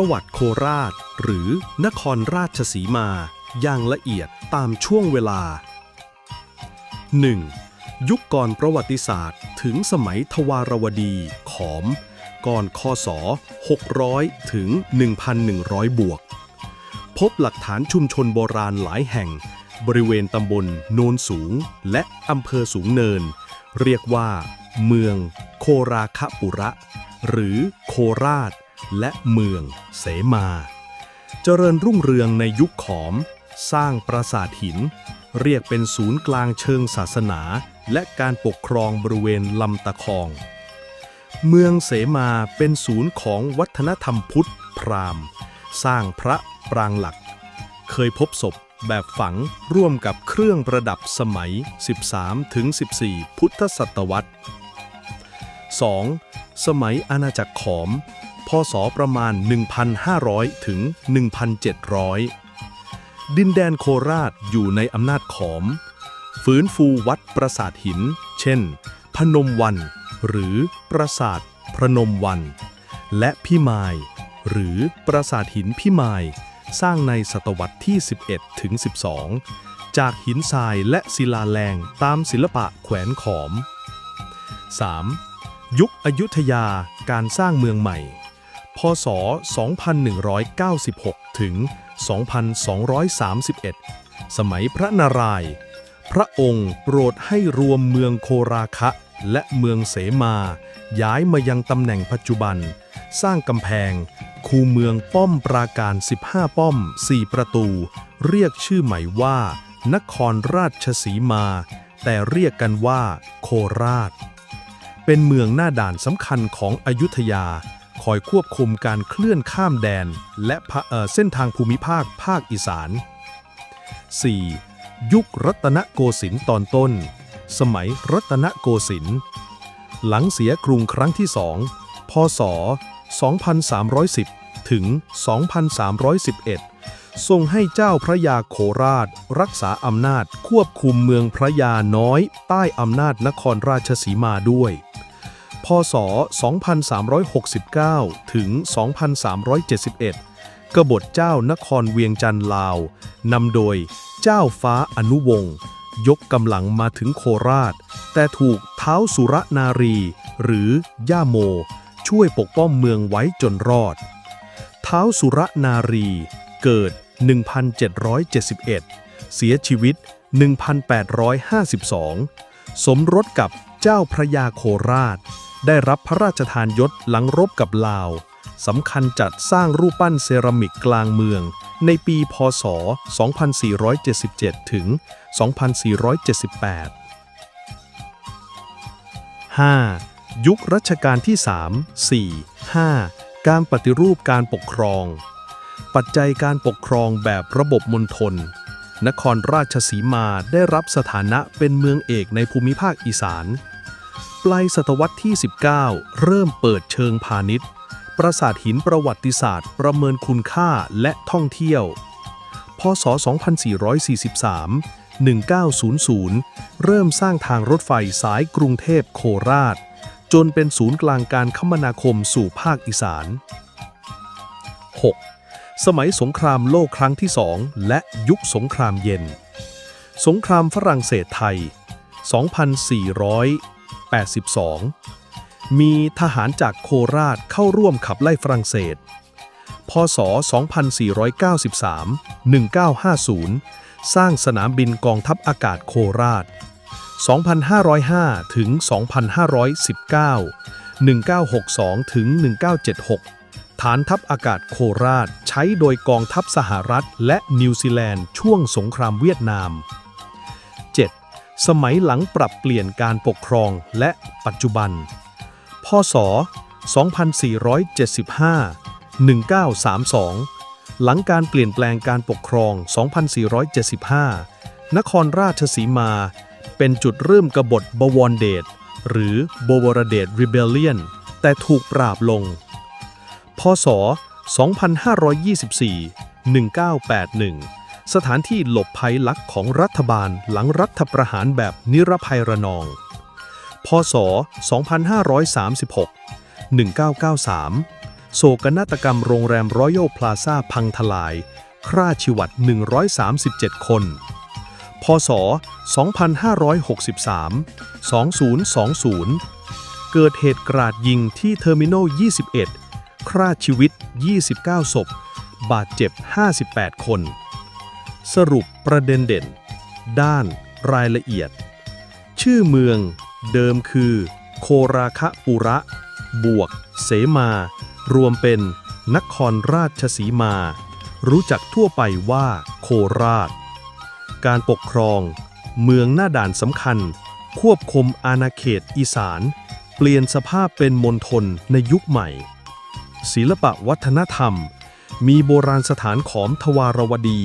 ประวัติโคราช หรือนครราชสีมา อย่างละเอียดตามช่วงเวลา 1. ยุคก่อนประวัติศาสตร์ถึงสมัยทวารวดี ขอม ก่อนคศ 600 ถึง 1,100 บวก พบหลักฐานชุมชนโบราณหลายแห่ง บริเวณตำบลโนนสูง และอำเภอสูงเนิน เรียกว่า เมือง โคราคปุระ หรือโคราช และเมืองเสมา เจริญรุ่งเรืองในยุคขอม สร้างปราสาทหิน เรียกเป็นศูนย์กลางเชิงศาสนา และการปกครองบริเวณลำตะคอง เมืองเสมาเป็นศูนย์ของวัฒนธรรมพุทธ พราหมณ์ สร้างพระปรางหลัก เคยพบศพแบบฝังร่วมกับเครื่องประดับสมัย 13-14 พุทธศตวรรษ 2. สมัยอาณาจักรขอม พศประมาณ 1,500 ถึง 1,700 ดินแดนโคราชอยู่ในอำนาจขอม ฟื้นฟูวัดปราสาทหิน เช่น พนมวัน หรือปราสาทพระนมวัน และพิมาย หรือปราสาทหินพิมาย สร้างในศตวรรษที่ 11 ถึง 12 จากหินทรายและศิลาแรงตามศิลปะแขวนขอม 3. ยุคอยุธยาการสร้างเมืองใหม่ พศ 2196 ถึง 2231 สมัยพระนารายณ์พระองค์โปรดให้รวมเมืองโคราคะและเมืองเสมา ย้ายมายังตำแหน่งปัจจุบัน สร้างกำแพง คูเมืองป้อมปราการ 15 ป้อม 4 ประตู เรียกชื่อใหม่ว่า นครราชสีมา แต่เรียกกันว่า โคราช เป็นเมืองหน้าด่านสำคัญของอยุธยา อยควบคุมการเคลื่อนข้ามแดน และเเส้นทางภูมิภาคภาคอีสาน 4. ยุครัตนโกสินทร์ตอนต้น สมัยรัตนโกสินทร์หลังเสียกรุงครั้งที่สองพศ 2310 ถึง 2311 ทรงให้เจ้าพระยาโคราช รักษาอำนาจควบคุมเมืองพระยาน้อย ใต้อำนาจนครราชสีมาด้วย พศ 2369 ถึง 2371 กบฏเจ้านครเวียงจันทร์ลาว นำโดยเจ้าฟ้าอนุวงศ์ยกกำลังมาถึงโคราช แต่ถูกเท้าสุรนารี หรือย่าโม ช่วยปกป้องเมืองไว้จนรอด เท้าสุรนารีเกิด 1771 เสียชีวิต 1852 สมรสกับเจ้าพระยาโคราช ได้รับพระราชทานยศหลังรบกับลาวสำคัญจัดสร้างรูปปั้นเซรามิกกลางเมือง ในปีพศ 2477 ถึง 2478 5. ยุครัชกาลที่ 3 4 5 การปฏิรูปการปกครอง ปัจจัยการปกครองแบบระบบมณฑล นครราชสีมาได้รับสถานะเป็นเมืองเอกในภูมิภาคอีสาน ลายศตวรรษที่ 19 เริ่มเปิดเชิงพาณิชย์ ปราสาทหินประวัติศาสตร์ ประเมินคุณค่าและท่องเที่ยว พศ 2443 1900 เริ่มสร้างทางรถไฟสายกรุงเทพโคราช จนเป็นศูนย์กลางการคมนาคมสู่ภาคอีสาน 6. สมัยสงครามโลกครั้งที่สองและยุคสงครามเย็น สงครามฝรั่งเศสไทย 2482 มีทหารจากโคราชเข้าร่วมขับไล่ฝรั่งเศส พศ 2493 1950 สร้างสนามบินกองทัพอากาศโคราช 2,505 ถึง 2,519 1962 ถึง 1976 ฐานทัพอากาศโคราชใช้โดยกองทัพสหรัฐและนิวซีแลนด์ช่วงสงครามเวียดนาม สมัยหลังปรับเปลี่ยนการปกครองและปัจจุบัน พศ 2475 1932 หลังการเปลี่ยนแปลงการปกครอง 2475 นครราชสีมา เป็นจุดเริ่มกบฏบวรเดชหรือ b วรเดช Rebellion แต่ถูกปราบลง พศ 2524 1981 สถานที่หลบภัยลักของรัฐบาลหลังรัฐประหารแบบนิรภัยระนอง พศ 2536 1993 โศกนาฏกรรมโรงแรมรอยัลพลาซ่าพังทลาย คร่าชีวัต 137 คน พศ 2563 2020 เกิดเหตุกราดยิงที่เทอร์มินอล 21 คร่าชีวิต 29 ศพ บาดเจ็บ 58 คน สรุปประเด็นเด่น ด้านรายละเอียด ชื่อเมืองเดิมคือ โคราคะปุระ บวก เสมา รวมเป็นนครราชสีมา รู้จักทั่วไปว่าโคราช การปกครอง เมืองหน้าด่านสำคัญ ควบคุมอาณาเขตอีสาน เปลี่ยนสภาพเป็นมณฑลในยุคใหม่ ศิลปะวัฒนธรรม มีโบราณสถานขอมทวารวดี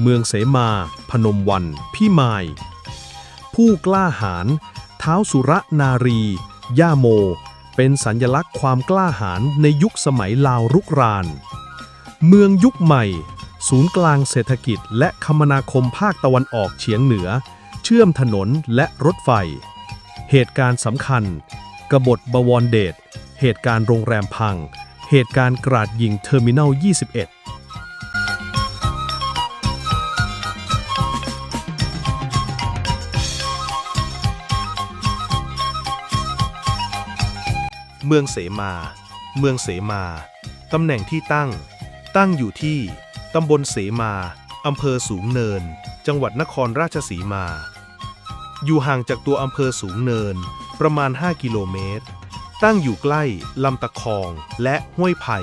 เมืองเสมา พนมวัน พี่มาย ผู้กล้าหาญเท้าวสุรนารี ย่าโม เป็นสัญลักษณ์ความกล้าหาญในยุคสมัยลาวรุกราน เมืองยุคใหม่ ศูนย์กลางเศรษฐกิจและคมนาคมภาคตะวันออกเฉียงเหนือ เชื่อมถนนและรถไฟ เหตุการณ์สำคัญ กบฏบวรเดช เหตุการณ์โรงแรมพัง เหตุการณ์กราดยิงเทอร์มินัล 21 เมืองเสมา เมืองเสมา ตำแหน่งที่ตั้ง ตั้งอยู่ที่ ตำบลเสมา อำเภอสูงเนิน จังหวัดนครราชสีมา อยู่ห่างจากตัวอำเภอสูงเนิน ประมาณ 5 กิโลเมตร ตั้งอยู่ใกล้ลำตะคองและห้วยไผ่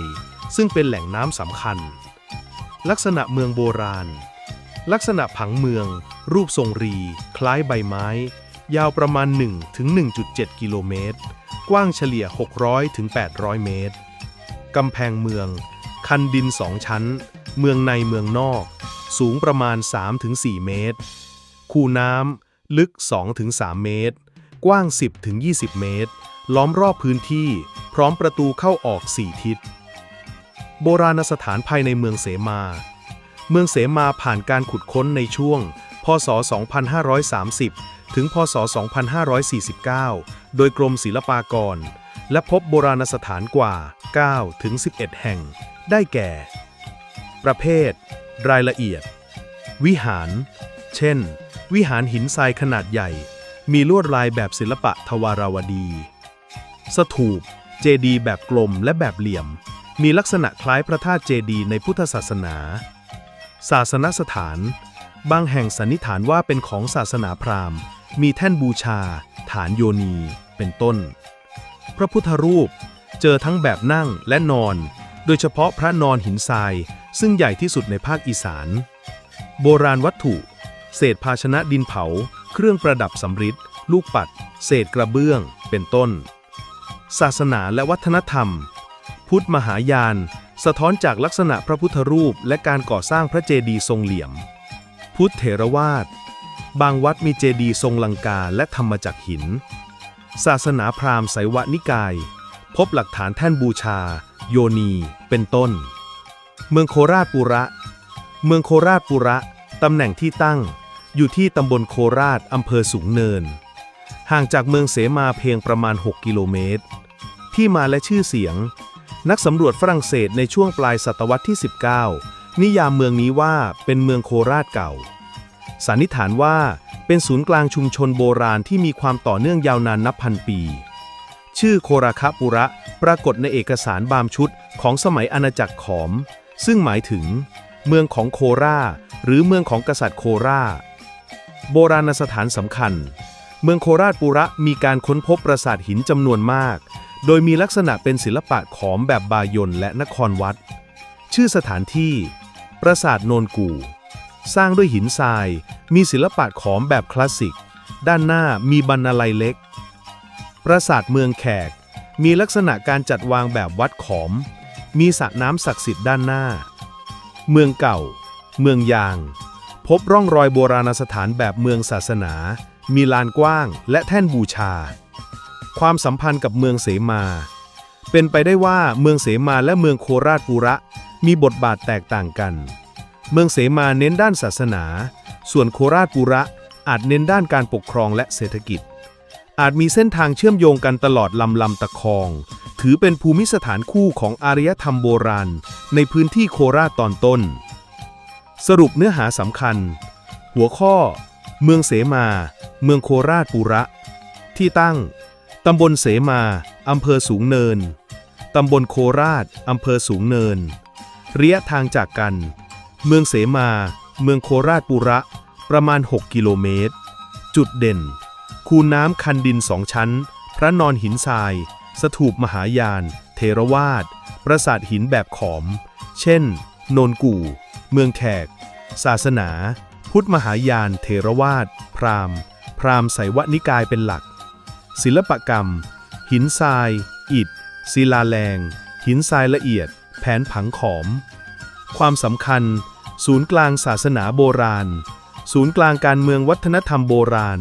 ซึ่งเป็นแหล่งน้ำสำคัญ ลักษณะเมืองโบราณ ลักษณะผังเมือง รูปทรงรี คล้ายใบไม้ ยาวประมาณ 1 ถึง 1.7 กิโลเมตร กว้างเฉลี่ย 600 ถึง 800 เมตร กำแพงเมือง คันดินสองชั้น เมืองในเมืองนอก สูงประมาณ3-4เมตร คูน้ำ ลึก2-3เมตร กว้าง 10-20 เมตร ล้อมรอบพื้นที่ พร้อมประตูเข้าออก 4 ทิศ โบราณสถานภายในเมืองเสมา เมืองเสมาผ่านการขุดค้นในช่วง พศ 2530 ถึงพศ 2549 โดยกรมศิลปากร และพบโบราณสถานกว่า 9 ถึง 11 แห่ง ได้แก่ ประเภท รายละเอียด วิหาร เช่น วิหารหินทรายขนาดใหญ่ มีลวดลายแบบศิลปะทวาราวดี สถูป เจดีย์แบบกลมและแบบเหลี่ยม มีลักษณะคล้ายพระธาตุเจดีย์ในพุทธศาสนา ศาสนสถานบางแห่งสันนิษฐานว่าเป็นของศาสนาพราหมณ์ มีแท่นบูชา ฐานโยนี เป็นต้น พระพุทธรูปเจอทั้งแบบนั่งและนอน โดยเฉพาะพระนอนหินทราย ซึ่งใหญ่ที่สุดในภาคอีสาน โบราณวัตถุ เศษภาชนะดินเผา เครื่องประดับสำริดลูกปัด เศษกระเบื้อง เป็นต้น ศาสนาและวัฒนธรรม พุทธมหายาน สะท้อนจากลักษณะพระพุทธรูปและการก่อสร้างพระเจดีย์ทรงเหลี่ยม พุทธเถรวาท บางวัดมีเจดีย์ทรงลังกาและทำมาจากหิน ศาสนาพราหมณ์ไสวนิกาย พบหลักฐานแท่นบูชา โยนี เป็นต้น เมืองโคราชปุระ เมืองโคราชปุระ ตำแหน่งที่ตั้ง อยู่ที่ตำบลโคราชอำเภอสูงเนิน ห่างจากเมืองเสมาเพียงประมาณ 6 กิโลเมตร ที่มาและชื่อเสียง นักสำรวจฝรั่งเศสในช่วงปลายศตวรรษที่ 19 นิยามเมืองนี้ว่าเป็นเมืองโคราชเก่า สันนิษฐานว่าเป็นศูนย์กลางชุมชนโบราณที่มีความต่อเนื่องยาวนานนับพันปี ชื่อโคราคาปุระ ปรากฏในเอกสารบามชุดของสมัยอาณาจักรขอม ซึ่งหมายถึง เมืองของโครา หรือเมืองของกษัตริย์โครา โบราณสถานสำคัญ เมืองโคราชปุระมีการค้นพบปราสาทหินจำนวนมาก โดยมีลักษณะเป็นศิลปะขอมแบบบายนและนครวัด ชื่อสถานที่ ปราสาทโนนกู่ สร้างด้วยหินทราย มีศิลปะขอมแบบคลาสสิก ด้านหน้ามีบรรณาลัยเล็ก ปราสาทเมืองแขก มีลักษณะการจัดวางแบบวัดขอม มีสระน้ำศักดิ์สิทธิ์ด้านหน้า เมืองเก่า เมืองยาง พบร่องรอยโบราณสถานแบบเมืองศาสนา มีลานกว้างและแท่นบูชา ความสัมพันธ์กับเมืองเสมา เป็นไปได้ว่าเมืองเสมาและเมืองโคราชปุระ มีบทบาทแตกต่างกัน เมืองเสมาเน้นด้านศาสนา ส่วนโคราชปุระอาจเน้นด้านการปกครองและเศรษฐกิจ อาจมีเส้นทางเชื่อมโยงกันตลอดลำลำตะคอง ถือเป็นภูมิสถานคู่ของอารยธรรมโบราณ ในพื้นที่โคราชตอนต้น สรุปเนื้อหาสำคัญ หัวข้อ เมืองเสมา เมืองโคราชปุระ ที่ตั้ง ตำบลเสมา อำเภอสูงเนิน ตำบลโคราช อำเภอสูงเนิน ระยะทางจากกัน เมืองเสมา เมืองโคราชปุระ ประมาณ 6 กิโลเมตร จุดเด่น คูน้ำคันดินสองชั้น พระนอนหินทราย สถูปมหายาน เทรวาสปราสาทหินแบบขอม เช่น โนนกู่ เมืองแขก ศาสนา พุทธมหายานเทรวาสพราหมณ์ พราหมณ์ไสยวนิกายเป็นหลัก ศิลปกรรม หินทราย อิฐ ศิลาแรง หินทรายละเอียด แผนผังขอม ความสำคัญ ศูนย์กลางศาสนาโบราณ ศูนย์กลางการเมืองวัฒนธรรมโบราณ